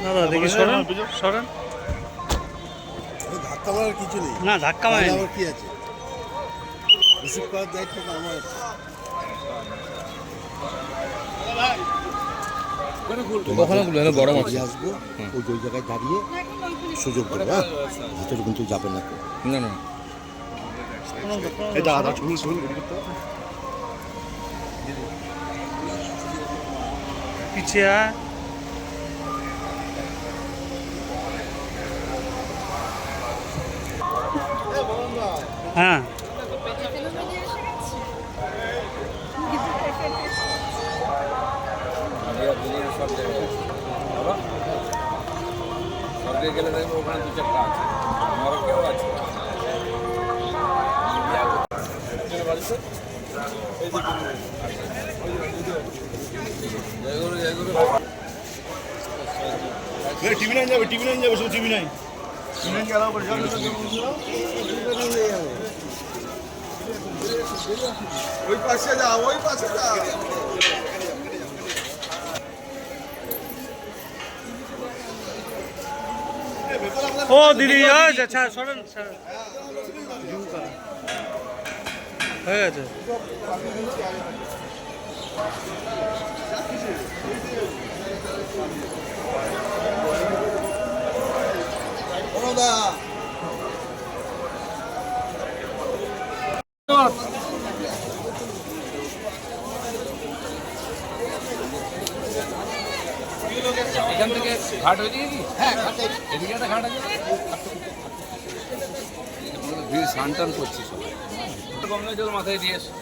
সরেন। সরেন ধাক্কা মারার কিছু নেই। না ধাক্কা আবার কি আছে? রিসিভ করার দায়িত্ব তো আমার খুলবে আসব ওই ওই জায়গায় দাঁড়িয়ে সুযোগ দেবো হ্যাঁ? ভিতরে কিন্তু যাবে না। না না। এই দাদা শুনুন শুনুন পিছিয়ে হ্যাঁ। গেলে দেখব ওখানে দু চারটা আছে। আমারও কেউ আছে টিভি নাইন যাবে টিভি নাইন যাবে শুধু টিভি নাইন। ওই পাশে যা ওই পাশে যা ও দিদি ওই যে, ছাড়, সরেন সরেন। হয়ে গেছে এখান থেকে ঘাট হয়ে কি? হ্যাঁ এদিকে একটা ঘাট আছে ভিড় স্নান টান করছে সবাই। গঙ্গা জল মাথায় দিয়ে এসো।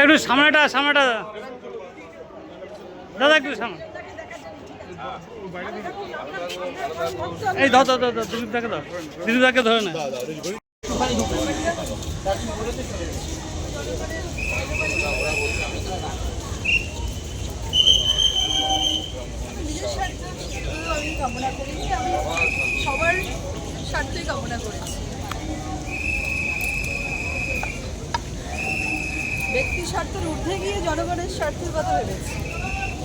একটু সামনেটা সামনেটা। দাদা, একটু এই ধর ধর ধর দিলীপ দাকে ধর। দিলীপ দাকে ধরে না। ব্যক্তি স্বার্থের ঊর্ধ্বে গিয়ে জনগণের স্বার্থের কথা ভেবেছি।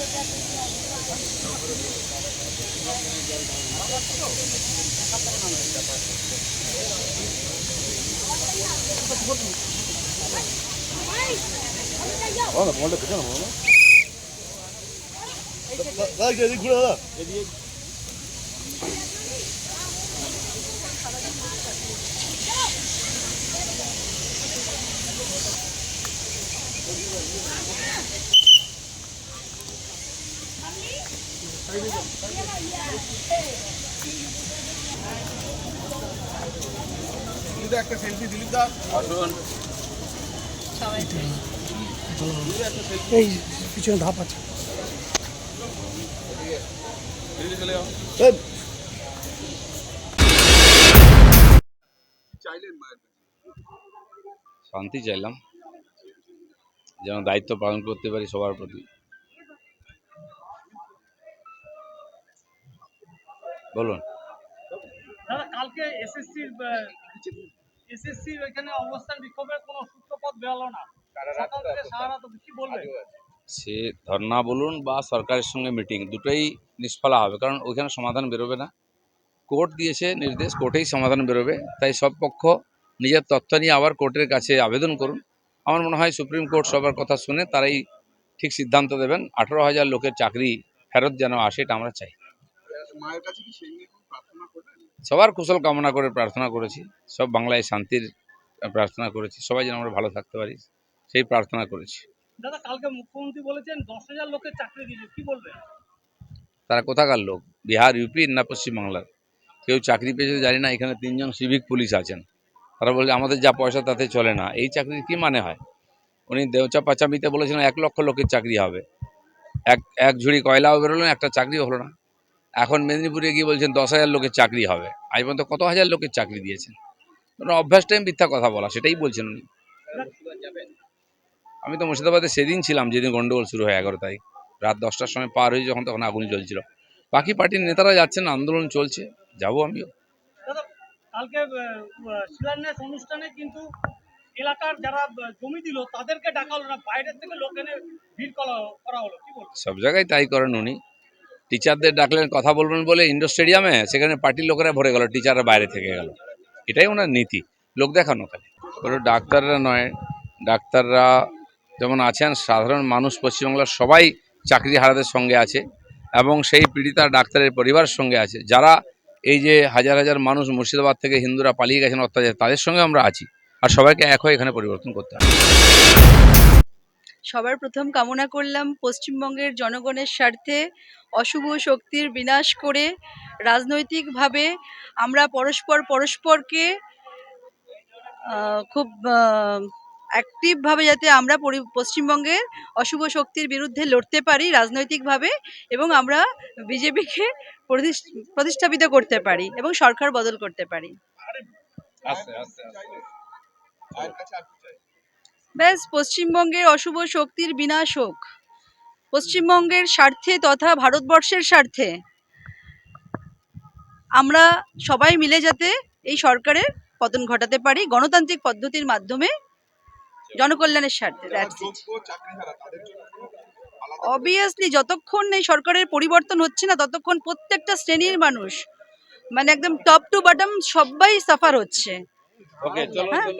হ্যাঁ হ্যাঁ গরম আছে মাথায় জল দিন দাদা এদিক ঘুরে দাদা একটা সেলফি দিলীপ দা আসুন এই পিছনে ধাপ আছে। শান্তি চাইলাম। যেন দায়িত্ব পালন করতে পারি সবার প্রতি। বলুন। দাদা কালকে এসএসসির এসএসসির ওইখানে অবস্থান বিক্ষোভের কোনো সূত্রপথ বেরোলো না। সকাল থেকে সারা রাত কি বলবে? সে ধর্না বলুন বা সরকারের সঙ্গে মিটিং দুটোই নিষ্ফলা হবে কারণ ওইখানে সমাধান বেরোবে না। কোর্ট দিয়েছে নির্দেশ কোর্টেই সমাধান বেরোবে। তাই সব পক্ষ নিজের তথ্য নিয়ে আবার কোর্টের কাছে আবেদন করুন। আমার মনে হয় সুপ্রিম কোর্ট সবার কথা শুনে তারাই ঠিক সিদ্ধান্ত দেবেন। আঠেরো হাজার লোকের চাকরি ফেরত যেন আসে এটা আমরা চাই। মায়ের কাছে কি সেই নিয়ে প্রার্থনা করবেন সবার কুশল কামনা করে প্রার্থনা করেছি সব বাংলায় শান্তির প্রার্থনা করেছি সবাই যেন আমরা ভালো থাকতে পারি সেই প্রার্থনা করেছি। দাদা কালকে মুখ্যমন্ত্রী বলেছেন দশ হাজার লোকের চাকরি দিয়েছে কি বলবে তারা কোথাকার লোক? বিহার ইউপি না পশ্চিমবাংলার? কেউ চাকরি পেয়েছে জানি না এখানে তিনজন সিভিক পুলিশ আছেন। তারা বলছে আমাদের যা পয়সা তাতে চলে না। এই চাকরির কি মানে হয়? উনি দেওচা পাচামিতে বলেছিলেন এক লক্ষ লোকের চাকরি হবে। এক এক ঝুড়ি কয়লাও বেরোলো না, একটা চাকরিও হলো না। এখন মেদিনীপুরে গিয়ে বলছেন দশ হাজার লোকের চাকরি হবে। আজ পর্যন্ত কত হাজার লোকের চাকরি দিয়েছেন? অভ্যাস টাইম মিথ্যা কথা বলা সেটাই বলছেন উনি। আমি তো মুর্শিদাবাদে সেদিন ছিলাম যেদিন গন্ডগোল শুরু হয় এগারো তারিখ। রাত দশটার সময় পার হয়ে যখন তখন আগুন জ্বলছিল। বাকি পার্টির নেতারা যাচ্ছেন আন্দোলন চলছে যাব আমিও। কালকে আহ, আহ, শিলান্যাস অনুষ্ঠানে কিন্তু এলাকার যারা জমি দিল তাদেরকে ডাকা হলো না বাইরের থেকে লোক এনে ভিড় করা করা হলো কি বলব সব জায়গায় তাই করেন উনি। টিচারদের ডাকলেন, কথা বলবেন বলে ইন্ডোর স্টেডিয়ামে সেখানে পার্টির লোকেরা ভরে গেল, টিচাররা বাইরে থেকে গেল। এটাই ওনার নীতি। লোক দেখানো খালি ডাক্তাররা নয়। ডাক্তাররা যেমন আছেন, সাধারণ মানুষ পশ্চিমবাংলার সবাই চাকরি হারাদের সঙ্গে আছে এবং সেই পীড়িতা ডাক্তারের পরিবারের সঙ্গে আছে। যারা এই যে হাজার হাজার মানুষ মুর্শিদাবাদ থেকে হিন্দুরা পালিয়ে গেছেন অত্যাচার, তাদের সঙ্গে আমরা আছি। আর সবাইকে এক হয়ে এখানে পরিবর্তন করতে হবে। সবার প্রথম কামনা করলাম পশ্চিমবঙ্গের জনগণের স্বার্থে অশুভ শক্তির বিনাশ করে রাজনৈতিকভাবে আমরা পরস্পর পরস্পরকে খুব অ্যাক্টিভভাবে যাতে আমরা পশ্চিমবঙ্গের অশুভ শক্তির বিরুদ্ধে লড়তে পারি রাজনৈতিকভাবে এবং আমরা বিজেপিকে প্রতিষ্ঠাপিত করতে পারি এবং সরকার বদল করতে পারি। ব্যাস পশ্চিমবঙ্গের অশুভ শক্তির বিনাশ হোক। পশ্চিমবঙ্গের স্বার্থে তথা ভারতবর্ষের স্বার্থে আমরা সবাই মিলে যাতে এই সরকারের পতন ঘটাতে পারি গণতান্ত্রিক পদ্ধতির মাধ্যমে জনকল্যাণের স্বার্থে অবভিয়াসলি যতক্ষণ এই সরকারের পরিবর্তন হচ্ছে না ততক্ষণ প্রত্যেকটা শ্রেণির মানুষ মানে একদম টপ টু বটম সবাই সাফার হচ্ছে। হ্যাঁ।